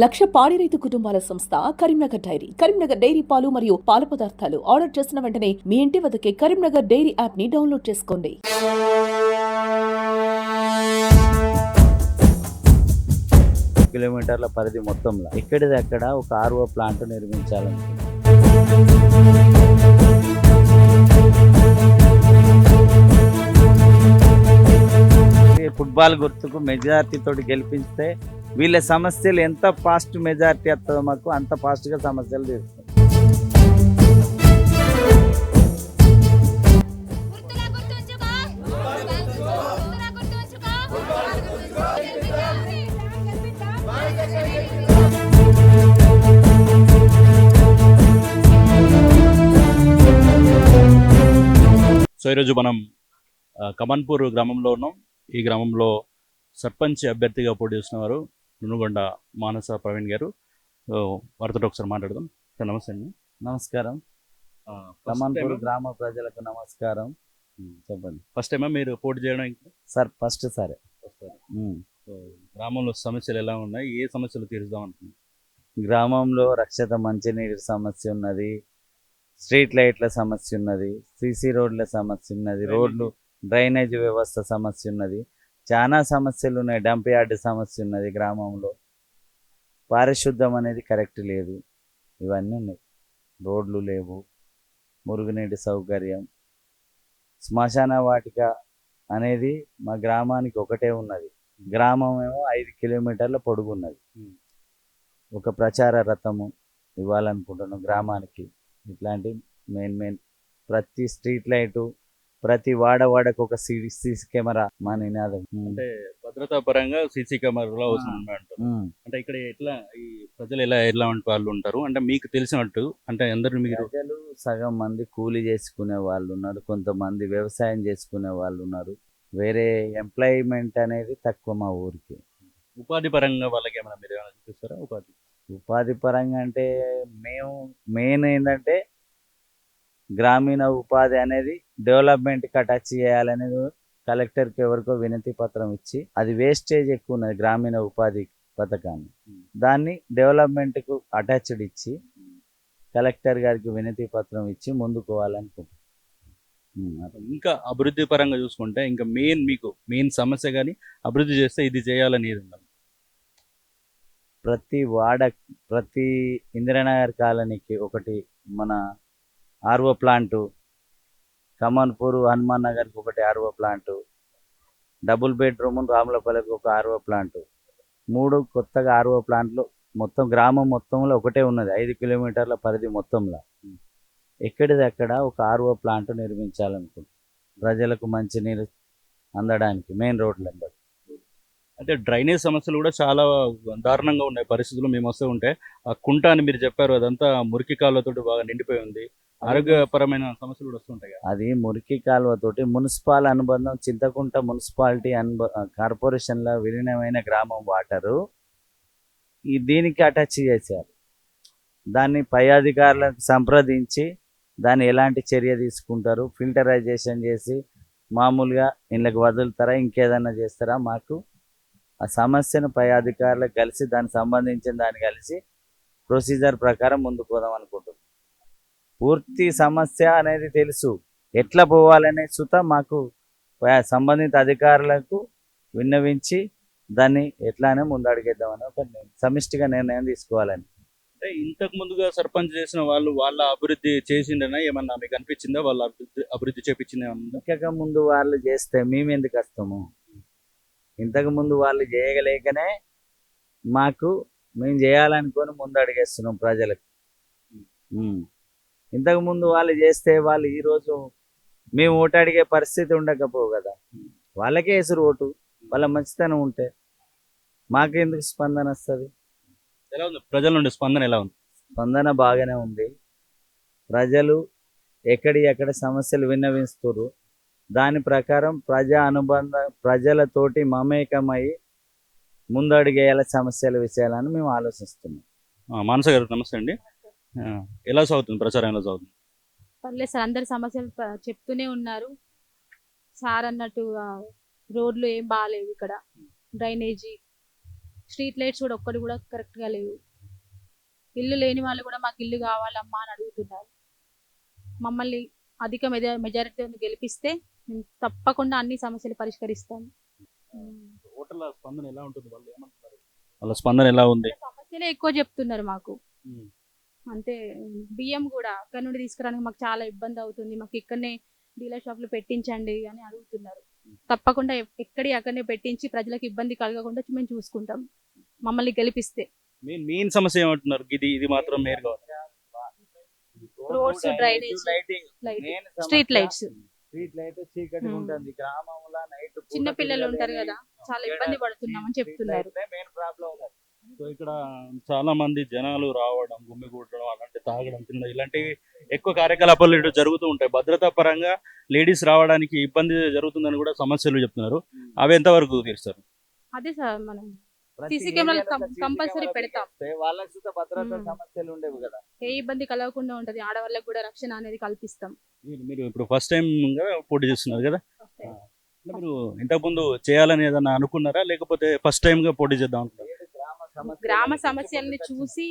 లక్ష పాడి రైతు కుటుంబాల సంస్థ కరీంనగర్ డైరీ. కరీంనగర్ డైరీ పాలు మరియు పాల పదార్థాలు ఆర్డర్ చేసిన వెంటనే మీ ఇంటి వద్దకే కరీంనగర్ డైరీ యాప్ని డౌన్లోడ్ చేసుకోండి. కిలోమీటర్ల పరిధి మొత్తంలో ఎక్కడిది అక్కడ ఒక ఆర్ఓ ప్లాంట్ నిర్మించాలనుకుంటున్నాం ఫుట్బాల్ గుర్తుకు మెజార్టీ తోటి గెలిపిస్తే వీళ్ళ సమస్యలు ఎంత ఫాస్ట్ మెజారిటీ వస్తుందో మాకు అంత ఫాస్ట్గా సమస్యలు తీరుస్తాం గుర్తులా గుర్తుంచుకో. గుర్తులా గుర్తుంచుకో. సో ఈరోజు మనం కమన్పూర్ గ్రామంలో ఉన్నాం. ఈ గ్రామంలో సర్పంచ్ అభ్యర్థిగా పోటీ చేస్తున్నవారు నునుగొండ మానస ప్రవీణ్ గారు. వారితో ఒకసారి మాట్లాడదాం. సార్ నమస్తే అండి. నమస్కారం. ఫస్ట్ గ్రామ ప్రజలకు నమస్కారం. చెప్పండి. ఫస్ట్ టైమా మీరు పోటీ చేయడం ఇంకా సార్ ఫస్ట్ సరే. గ్రామంలో సమస్యలు ఎలా ఉన్నాయి? ఏ సమస్యలు తీరుద్దాం అనుకుంటున్నాం గ్రామంలో రక్షిత మంచినీటి సమస్య ఉన్నది. స్ట్రీట్ లైట్ల సమస్య ఉన్నది. సీసీ రోడ్ల సమస్య ఉన్నది. రోడ్లు డ్రైనేజ్ వ్యవస్థ సమస్య ఉన్నది. చాలా సమస్యలు ఉన్నాయి డంప్ యార్డ్ సమస్య ఉన్నది గ్రామంలో. పారిశుద్ధం అనేది కరెక్ట్ లేదు. ఇవన్నీ ఉన్నాయి. రోడ్లు లేవు. మురుగునీటి సౌకర్యం. శ్మశాన వాటిక అనేది మా గ్రామానికి ఒకటే ఉన్నది. గ్రామం ఏమో ఐదు కిలోమీటర్ల పొడుగున్నది. ఒక ప్రచార రథము ఇవ్వాలనుకుంటున్నాం గ్రామానికి. ఇట్లాంటి మెయిన్ మెయిన్ ప్రతి స్ట్రీట్ లైటు ప్రతి వాడ వాడకు ఒక సీసీ కెమెరా మా నినాదం. అంటే భద్రతా పరంగా సీసీ కెమెరాలు అవసరం. అంటే ఇక్కడ ఎట్లా ఈ ప్రజలు ఎలా ఎలాంటి వాళ్ళు ఉంటారు? అంటే మీకు తెలిసినట్టు అంటే అందరు మీరు ప్రజలు సగం మంది కూలి చేసుకునే వాళ్ళు ఉన్నారు. కొంతమంది వ్యవసాయం చేసుకునే వాళ్ళు ఉన్నారు. వేరే ఎంప్లాయ్మెంట్ అనేది తక్కువ మా ఊరికి. ఉపాధి పరంగా వాళ్ళకి ఏమైనా మీరు ఏమైనా చూపిస్తారా? ఉపాధి. ఉపాధి పరంగా అంటే మేము మెయిన్ ఏంటంటే గ్రామీణ ఉపాధి అనేది డెవలప్మెంట్కి అటాచ్ చేయాలనేది కలెక్టర్కి ఎవరికో వినతి పత్రం ఇచ్చి అది వేస్టేజ్ ఎక్కువ ఉన్నది గ్రామీణ ఉపాధి పథకాన్ని. దాన్ని డెవలప్మెంట్కు అటాచ్డ్ ఇచ్చి కలెక్టర్ గారికి వినతి పత్రం ఇచ్చి ముందుకు పోవాలనుకుంటున్నాం ఉమ్, అట్లా. ఇంకా అభివృద్ధి పరంగా చూసుకుంటే ఇంకా మెయిన్ మీకు మెయిన్ సమస్య కానీ అభివృద్ధి చేస్తే ఇది చేయాలని ఏది ఉండాలి ప్రతి వాడ ప్రతి ఇందిరానగర్ కాలనీకి ఒకటి మన ఆర్ఓ ప్లాంటు కమన్పూర్ హనుమాన్ నగర్కి ఒకటి ఆర్ఓ ప్లాంటు. డబుల్ బెడ్రూమ్ రాములపల్లికి ఒక ఆర్ఓ ప్లాంటు. మూడు కొత్తగా ఆర్ఓ ప్లాంట్లు మొత్తం గ్రామం మొత్తంలో ఒకటే ఉన్నది ఐదు కిలోమీటర్ల పరిధి మొత్తంలో. ఎక్కడిది అక్కడ ఒక ఆర్ఓ ప్లాంట్ నిర్మించాలనుకుంటున్నాం ప్రజలకు మంచినీరు అందడానికి మెయిన్ రోడ్ల అంటే డ్రైనేజ్ సమస్యలు కూడా చాలా దారుణంగా ఉన్నాయి పరిస్థితులు మేము వస్తూ ఉంటే. ఆ కుంట అని మీరు చెప్పారు అదంతా మురికి కాళ్ళతోటి బాగా నిండిపోయి ఉంది. ఆరోగ్యపరమైన సమస్యలు కూడా వస్తుంటాయి అది మురికి కాలువతోటి మున్సిపల్ అనుబంధం చింతకుంట మున్సిపాలిటీ అనుబ కార్పొరేషన్లో విలీనమైన గ్రామం వాటరు. ఈ దీనికి అటాచ్ చేశారు. దాన్ని పై అధికారులకు సంప్రదించి దాన్ని ఎలాంటి చర్య తీసుకుంటారు? ఫిల్టరైజేషన్ చేసి మామూలుగా ఇళ్ళకి వదులుతారా? ఇంకేదన్నా చేస్తారా? మాకు ఆ సమస్యను పై అధికారులకు కలిసి దానికి సంబంధించిన దాన్ని కలిసి ప్రొసీజర్ ప్రకారం ముందుకు పోదాం అనుకుంటున్నాం. పూర్తి సమస్య అనేది తెలుసు. ఎట్లా పోవాలనే సుత మాకు సంబంధిత అధికారులకు విన్నవించి దాన్ని ఎట్లానే ముందు అడిగేద్దామని ఒక సమిష్టిగా నిర్ణయం తీసుకోవాలని. అంటే ఇంతకు ముందుగా సర్పంచ్ చేసిన వాళ్ళు వాళ్ళ అభివృద్ధి చేసిండనా? ఏమన్నా మీకు అనిపించిందా? వాళ్ళ అభివృద్ధి అభివృద్ధి చేపించింది ఏమన్నా ఇంతకు ముందు వాళ్ళు చేస్తే మేము ఎందుకు వస్తాము ఇంతకు ముందు వాళ్ళు చేయగలేకనే మాకు మేము చేయాలనుకొని ముందు అడిగేస్తున్నాం ప్రజలకు ఉమ్. ఇంతకు ముందు వాళ్ళు చేస్తే వాళ్ళు ఈరోజు మేము ఓటు అడిగే పరిస్థితి ఉండకపోవు కదా వాళ్ళకే వేసురు ఓటు వాళ్ళ మంచితనం ఉంటే మాకెందుకు స్పందన వస్తుంది? ఎలా ఉంది? ప్రజల నుండి స్పందన ఎలా ఉంది? స్పందన బాగానే ఉంది. ప్రజలు ఎక్కడి ఎక్కడ సమస్యలు విన్నవిస్తున్నారు దాని ప్రకారం ప్రజా అనుబంధ ప్రజలతోటి మమేకమై ముందడుగేయాల సమస్యల విషయాలను మేము ఆలోచిస్తున్నాం. మానస గారు నమస్తే అండి. ఎలా సాగుతుంది? ప్రచారం ఎలా సాగుతుంది? పర్లేదు సార్. అందరి సమస్యలు ప- చెప్తూనే ఉన్నారు. సార్ అన్నట్టు ఆ, రోడ్లు ఏం బాగాలేవు ఇక్కడ. డ్రైనేజీ స్ట్రీట్ లైట్స్ కూడా ఒక్కటి కూడా correct గా లేవు. ఇల్లు లేని వాళ్ళు కూడా మాకు ఇల్లు కావాలమ్మా అని అడుగుతున్నారు. మమ్మల్ని అధిక మెజా మెజారిటీతో గెలిపిస్తే మేము తప్పకుండా అన్ని సమస్యలు పరిష్కరిస్తాం. ఉమ్. ఓటర్ల స్పందన ఎలా ఉంటుంది? వాళ్ళు ఏమంటున్నారు? వాళ్ళ స్పందన ఎలా ఉంది? సమస్యలే ఎక్కువ చెప్తున్నారు మాకు. అంతే బియ్యం కూడా అక్కడ నుండి తీసుకురావడానికి మాకు చాలా ఇబ్బంది అవుతుంది. మాకు ఇక్కడనే డీలర్ షాప్లో పెట్టించండి అని అడుగుతున్నారు. తప్పకుండా ఎక్- ఎక్కడి అక్కడనే పెట్టించి ప్రజలకు ఇబ్బంది కలగకుండా మేము చూసుకుంటాం. మమ్మల్ని గెలిపిస్తే. మెయిన్ మెయిన్ సమస్య ఏమంటున్నారు? ఇది ఇది మాత్రం light main street. Lights street light చీకటి. ఉంటుంది. గ్రామంలో నైట్ చిన్న పిల్లలు ఉంటారు కదా చాలా ఇబ్బంది పడుతున్నామని చెప్తున్నారు. మెయిన్ ప్రాబ్లం సో ఇక్కడ చాలా మంది జనాలు రావడం గుమ్మిగూడడం అలాంటి తాగడం తినడం ఇలాంటివి ఎక్కువ కార్యకలాపాలు ఇటు జరుగుతూ ఉంటాయి. భద్రతా పరంగా లేడీస్ రావడానికి ఇబ్బంది జరుగుతుందని కూడా సమస్యలు చెప్తున్నారు. అవి ఎంతవరకు తీరుస్తారు? అదే సార్ మనం కెమెరాలు CC కంపల్సరీ పెడతాం. వాళ్ళకి సుత భద్రతా. సమస్యలు ఉండేవి కదా. ఏ ఇబ్బంది కలగకుండా ఉంటది. ఆడవాళ్ళకి కూడా రక్షణ అనేది కల్పిస్తాం. మీరు మీరు ఇప్పుడు ఫస్ట్ టైం పోటీ చేస్తున్నారు కదా? మీరు ఇంతకుముందు చేయాలని ఏదన్నా అనుకున్నారా? లేకపోతే ఫస్ట్ టైం గా పోటీ చేద్దాం అనుకున్నారా? గ్రామ సమస్యల్ని చూసి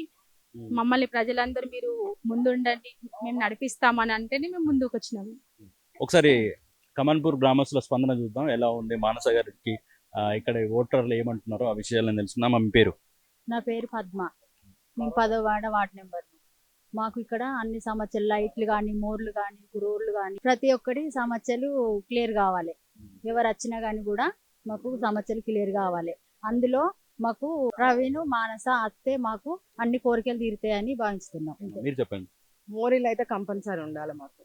మమ్మల్ని ప్రజలందరూ మీరు ముందుండండి మేము నడిపిస్తామని అంటేనే మేము ముందుకు వచ్చినాము ఒకసారి కమన్పూర్ గ్రామస్తుల స్పందన చూద్దాం ఎలా ఉంది మానస గారికి? ఇక్కడ ఓటర్లు ఏమంటున్నారో ఆ విషయాలను తెలుసుకుందాం. మీ పేరు? నా పేరు పద్మ. మేము పదో వాడ వార్డ్ నెంబర్ మాకు ఇక్కడ అన్ని సమస్యలు లైట్లు కానీ మోర్లు కానీ రోడ్లు కానీ ప్రతి ఒక్కటి సమస్యలు క్లియర్ కావాలి. ఎవరు వచ్చినా కానీ కూడా మాకు సమస్యలు క్లియర్ కావాలి. అందులో మాకు ప్రవీణ్ మానస అత్తే మాకు అన్ని కోరికలు తీరుతాయని భావిస్తున్నాం. మీరు చెప్పండి. మోరీలు అయితే కంపల్సరీ ఉండాలి మాకు.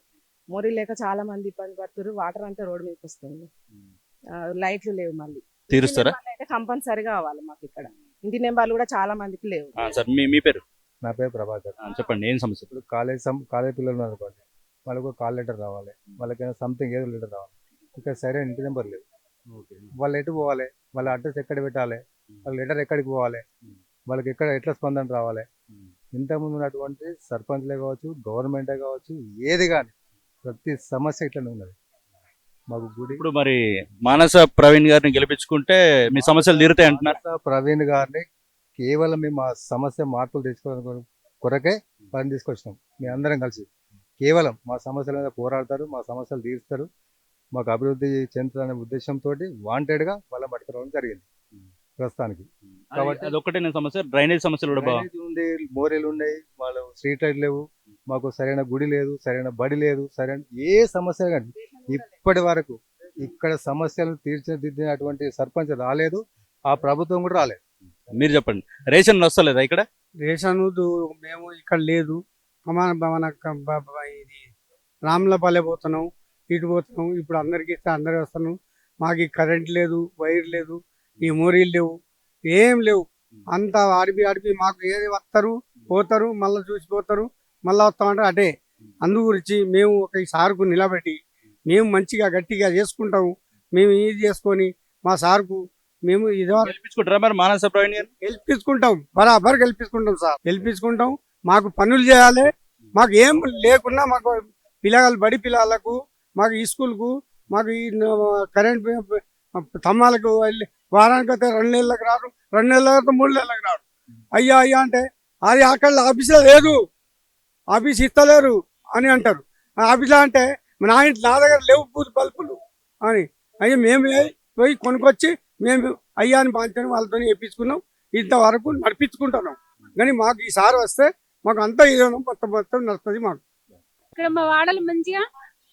మోరీ లేక చాలా మంది ఇబ్బంది పడుతున్నారు వాటర్ అంతా రోడ్డు మీదకి వస్తుంది. లైట్లు లేవు మళ్ళీ. తీరుస్తారా? కంపల్సరీ కావాలి మాకు ఇక్కడ. ఇంటి నెంబర్లు కూడా చాలా మందికి లేవు. ఆ, సార్ మీ మీ పేరు? నా పేరు ప్రభాకర్. చెప్పండి ఏం సమస్య? ఇప్పుడు కాలేజ్ కాలేజ్ పిల్లలు ఉన్నారు అనుకోండి వాళ్ళకు కాల్ లెటర్ రావాలి. వాళ్ళకైనా సంథింగ్ ఏదో లెటర్ రావాలి. ఇక్కడ సరైన ఇంటి నెంబర్ లేదు వాళ్ళు ఎటు పోవాలి? వాళ్ళ అడ్రస్ ఎక్కడ పెట్టాలి? వాళ్ళ లెటర్ ఎక్కడికి పోవాలి? వాళ్ళకి ఎక్కడ ఎట్లా స్పందన రావాలి? ఇంతకుముందు ఉన్నటువంటి సర్పంచ్లే కావచ్చు గవర్నమెంటే కావచ్చు ఏది కానీ ప్రతి సమస్య ఇట్లనే ఉన్నది. మాకు గుడి ఇప్పుడు మరి మానస ప్రవీణ్ గారిని గెలిపించుకుంటే మీ సమస్యలు తీరుతాయి అంటున్నారు. ప్రవీణ్ గారిని కేవలం మేము ఆ సమస్య మార్పులు తెచ్చుకోవడం కొరకే పని తీసుకొచ్చినాం. మీ అందరం కలిసి. కేవలం మా సమస్యల మీద పోరాడతారు మా సమస్యలు తీరుస్తారు. మాకు అభివృద్ధి చెందుతారనే ఉద్దేశంతో వాంటెడ్గా వాళ్ళ పట్టుకోవడం జరిగింది. ప్రస్తుతానికి. కాబట్టి అది ఒక్కటే నేను సమస్య. డ్రైనేజ్ సమస్యలు కూడా బాగా. ఉంది మోరీలు ఉన్నాయి వాళ్ళు స్ట్రీట్ లైట్ లేవు మాకు సరైన గుడి లేదు సరైన బడి లేదు సరైన ఏ సమస్య కానీ ఇప్పటి వరకు ఇక్కడ సమస్యలను తీర్చిదిద్దినటువంటి సర్పంచ్ రాలేదు ఆ ప్రభుత్వం కూడా రాలేదు. మీరు చెప్పండి. రేషన్ వస్తలేదా ఇక్కడ? రేషన్ మేము ఇక్కడ లేదు. మన ఇది రామ్లపల్లె పోతున్నాం ఇటు పోతున్నాం ఇప్పుడు అందరికి ఇస్తే అందరు వస్తున్నాం మాకు కరెంట్ లేదు వైర్ లేదు ఈ మోరీలు లేవు. ఏం లేవు. అంతా ఆడిపి ఆడిపి మాకు ఏది వస్తారు పోతారు మళ్ళీ చూసిపోతారు మళ్ళీ వస్తామంటారు అటే. అందు గురించి మేము ఒక సార్కు నిలబెట్టి మేము మంచిగా గట్టిగా చేసుకుంటాము. మేము ఇది చేసుకొని మా సార్కు మేము గెలిపించుకుంటాం. బరాబర్ గెలిపించుకుంటాం సార్. గెలిపించుకుంటాం. మాకు పనులు చేయాలి. మాకు ఏం లేకున్నా మాకు పిల్లగాళ్ళు బడి పిల్లలకు మాకు ఈ స్కూల్కు మాకు ఈ కరెంట్ తమ్మాలకు వెళ్ళి వారానికి అయితే రెండు నెలలకు రారు రెండు నెలలకు మూడు నెలలకు రారు అయ్యా అయ్యా అంటే అది అక్కడ ఆఫీసులో లేదు. ఆఫీస్ ఇస్తలేరు అని అంటారు. ఆ ఆఫీస్లో అంటే నా ఇంటి నా దగ్గర లేవు పూజ బల్బులు అని. అయ్యా మేము పోయి కొనుక్కొచ్చి మేము అయ్యా అని బాధ్యతని వాళ్ళతో వేయించుకున్నాం ఇంతవరకు నడిపించుకుంటున్నాం. కానీ మాకు ఈసారి వస్తే మాకు అంతా ఇదేనా మొత్తం మొత్తం నడుస్తుంది మాకు. ఇక్కడ మా వాడలు మంచిగా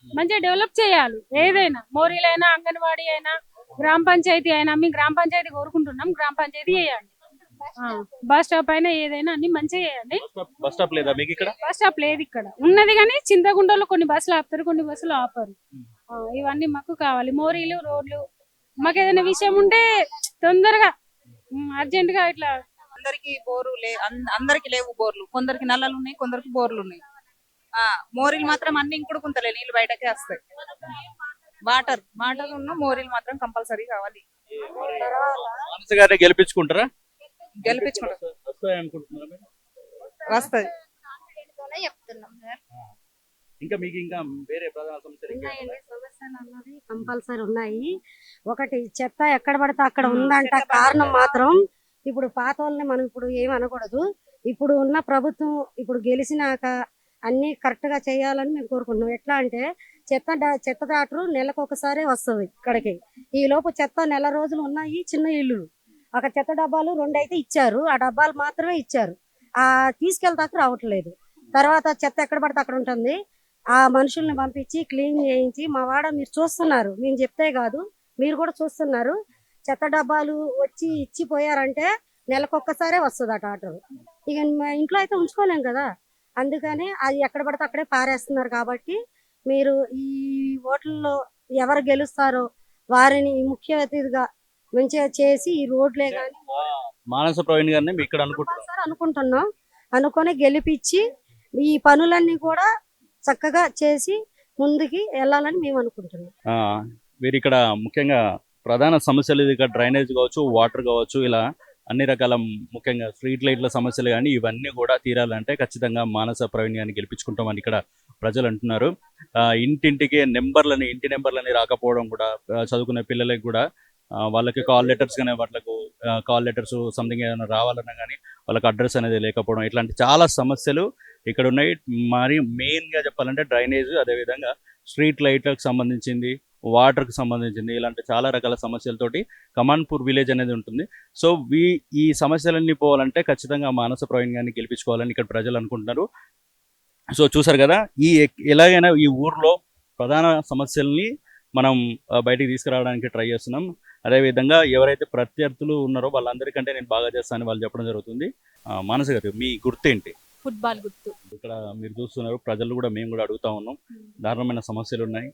మంచిగా డెవలప్ చేయాలి. ఏదైనా మోరీలైనా అంగన్వాడీ అయినా గ్రామ పంచాయతీ అయినా మీ గ్రామ పంచాయతీ కోరుకుంటున్నాం. గ్రామ పంచాయతీ చేయండి. బస్ స్టాప్ అయినా ఏదైనా అన్ని మంచిగా చేయండి. బస్ స్టాప్ లేదా మీకు ఇక్కడ? బస్ స్టాప్ లేదు ఇక్కడ. ఉన్నది కానీ చింతగుండలో కొన్ని బస్సులు ఆపుతారు కొన్ని బస్సులు ఆపరు. ఇవన్నీ మాకు కావాలి. మోరీలు రోడ్లు. మాకు ఏదైనా విషయం ఉంటే తొందరగా అర్జెంట్గా ఇట్లా అందరికి బోరు లే అందరికి లేవు బోర్లు. కొందరికి నల్లలు ఉన్నాయి కొందరికి బోర్లు ఉన్నాయి. ఆ మోరీలు మాత్రం అన్ని ఇంకుడు కుంతలే నీళ్ళు బయటకే వస్తాయి. వాటర్ వాటర్ ఉన్న మోరీలు మాత్రం కంపల్సరీ కావాలి. మానస గారిని గెలిపించుకుంటారా? గెలిపించుకుంటాం. వస్తాయి అనుకుంటున్నారా మీరు? వస్తుంది చెప్తున్నాం సార్. ఇంకా మీకు ఇంకా వేరే ప్రధాన సమస్యలు ఇంకా ఉన్నాయండి. సమస్యలు అన్నది కంపల్సరీ ఉన్నాయి. ఒకటి చెత్త ఎక్కడ పడితే అక్కడ ఉందంట కారణం మాత్రం ఇప్పుడు పాత వాళ్ళని మనం ఇప్పుడు ఏం అనకూడదు. ఇప్పుడు ఉన్న ప్రభుత్వం ఇప్పుడు గెలిచినాక అన్నీ కరెక్ట్గా చేయాలని మేము కోరుకుంటున్నాం. ఎట్లా అంటే చెత్త చెత్త డాక్టర్ నెలకు ఒకసారి వస్తుంది ఇక్కడికి. ఈ లోపు చెత్త నెల రోజులు ఉన్నాయి చిన్న ఇల్లు అక్కడ చెత్త డబ్బాలు రెండు అయితే ఇచ్చారు. ఆ డబ్బాలు మాత్రమే ఇచ్చారు. ఆ తీసుకెళ్తాక రావట్లేదు. తర్వాత చెత్త ఎక్కడ పడితే అక్కడ ఉంటుంది. ఆ మనుషుల్ని పంపించి క్లీన్ చేయించి మా వాడ మీరు చూస్తున్నారు. మేము చెప్తే కాదు మీరు కూడా చూస్తున్నారు. చెత్త డబ్బాలు వచ్చి ఇచ్చిపోయారంటే నెలకొక్కసారే వస్తుంది అట ఆర్డర్ ఇక మా ఇంట్లో అయితే ఉంచుకోలేం కదా. అందుకని అది ఎక్కడ పడితే అక్కడే పారేస్తున్నారు కాబట్టి మీరు ఈ ఓట్లలో ఎవరు గెలుస్తారో వారిని ముఖ్య అతిథిగా మంచిగా చేసి ఈ రోడ్లే కానీ మానస ప్రవీణ్ గారిని ఇక్కడ అనుకుంటున్నాం. సార్ అనుకుంటున్నాం. అనుకొని గెలిపించి ఈ పనులన్నీ కూడా చక్కగా చేసి ముందుకి వెళ్ళాలని మేము అనుకుంటున్నాం. వీరు ఇక్కడ ముఖ్యంగా ప్రధాన సమస్యలు ఇక్కడ డ్రైనేజ్ కావచ్చు వాటర్ కావచ్చు ఇలా అన్ని రకాల ముఖ్యంగా స్ట్రీట్ లైట్ల సమస్యలు కానీ ఇవన్నీ కూడా తీరాలంటే ఖచ్చితంగా మానస ప్రవీణ్ గారిని గెలిపించుకుంటామని ఇక్కడ ప్రజలు అంటున్నారు. ఇంటింటికి నెంబర్లని ఇంటి నెంబర్లని రాకపోవడం కూడా చదువుకునే పిల్లలకి కూడా వాళ్ళకి కాల్ లెటర్స్ కానీ వాళ్ళకు కాల్ లెటర్స్ సంథింగ్ ఏదైనా రావాలన్నా కానీ వాళ్ళకి అడ్రస్ అనేది లేకపోవడం ఇట్లాంటి చాలా సమస్యలు ఇక్కడ ఉన్నాయి. మరి మెయిన్గా చెప్పాలంటే డ్రైనేజ్ అదేవిధంగా స్ట్రీట్ లైట్లకు సంబంధించింది వాటర్కి సంబంధించింది ఇలాంటి చాలా రకాల సమస్యలతోటి కమాన్పూర్ విలేజ్ అనేది ఉంటుంది. సో వీ ఈ సమస్యలన్నీ పోవాలంటే ఖచ్చితంగా మానస ప్రవీణ్ గారిని గెలిపించుకోవాలని ఇక్కడ ప్రజలు అనుకుంటున్నారు. సో చూసారు కదా ఈ ఎలాగైనా ఈ ఊర్లో ప్రధాన సమస్యల్ని మనం బయటికి తీసుకురావడానికి ట్రై చేస్తున్నాం. అదేవిధంగా ఎవరైతే ప్రత్యర్థులు ఉన్నారో వాళ్ళందరికంటే నేను బాగా చేస్తానని వాళ్ళు చెప్పడం జరుగుతుంది. మానస గారు మీ గుర్తేంటి? ఫుట్బాల్ గుర్తు. ఇక్కడ మీరు చూస్తున్నారు ప్రజలు కూడా మేము కూడా అడుగుతా ఉన్నాం. దారుణమైన సమస్యలు ఉన్నాయి.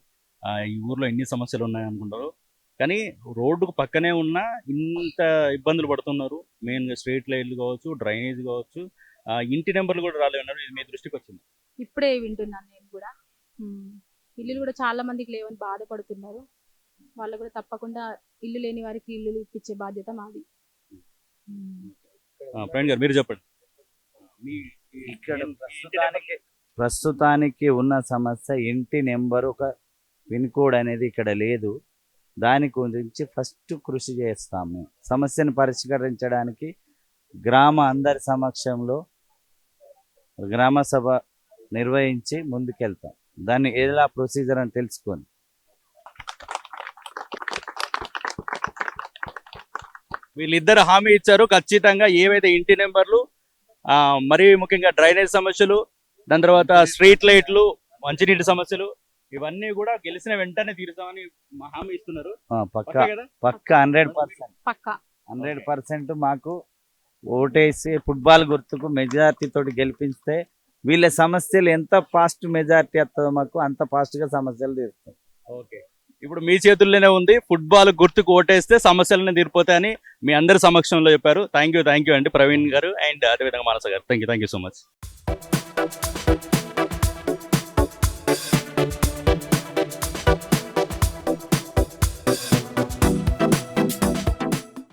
ఈ ఊర్లో ఎన్ని సమస్యలు ఉన్నాయి అనుకుంటారు? కానీ రోడ్డుకు పక్కనే ఉన్న ఇంత ఇబ్బందులు పడుతున్నారు. మెయిన్గా స్ట్రీట్ లైట్లు కావచ్చు డ్రైనేజ్ కావచ్చు ఆ, ఇంటి నెంబర్లు కూడా రాలేమన్నారు ఇది మీ దృష్టికి వచ్చింది? ఇప్పుడే వింటున్నాను నేను కూడా. ఇల్లులు కూడా చాలా మందికి లేవని బాధపడుతున్నారు. వాళ్ళు కూడా తప్పకుండా ఇల్లు లేని వారికి ఇల్లు ఇప్పించే బాధ్యత మాది. గారు మీరు చెప్పండి. మీ ఇక్కడ ప్రస్తుతానికి ప్రస్తుతానికి ఉన్న సమస్య ఇంటి నెంబర్ ఒక పిన్ కోడ్ అనేది ఇక్కడ లేదు. దాని గురించి ఫస్ట్ కృషి చేస్తాము మేము. సమస్యను పరిష్కరించడానికి గ్రామ అందరి సమక్షంలో గ్రామ సభ నిర్వహించి ముందుకెళ్తాం. దాన్ని ఎలా ప్రొసీజర్ అని తెలుసుకొని. వీళ్ళిద్దరు హామీ ఇచ్చారు. ఖచ్చితంగా ఏవైతే ఇంటి నెంబర్లు ఆ, మరీ ముఖ్యంగా డ్రైనేజ్ సమస్యలు దాని తర్వాత స్ట్రీట్ లైట్లు మంచినీటి సమస్యలు ఇవన్నీ కూడా గెలిచిన వెంటనే తీరుతామని హామీ ఇస్తున్నారు. పక్క. పక్కా కదా? పక్క హండ్రెడ్ పర్సెంట్ పక్కా. హండ్రెడ్ పర్సెంట్ మాకు ఓటేసి ఫుట్బాల్ గుర్తుకు మెజార్టీ తోటి గెలిపిస్తే వీళ్ళ సమస్యలు ఎంత ఫాస్ట్ మెజార్టీ వస్తుందో మాకు అంత fast గా సమస్యలు తీరుతాయి. ఓకే. ఇప్పుడు మీ చేతుల్లోనే ఉంది. ఫుట్బాల్ గుర్తుకు ఓటేస్తే సమస్యలన్నీ తీరిపోతాయని మీ అందరి సమక్షంలో చెప్పారు. థ్యాంక్ యూ థ్యాంక్ యూ అండి ప్రవీణ్ గారు. అండ్ అదేవిధంగా Manasa garu. Thank you thank you so much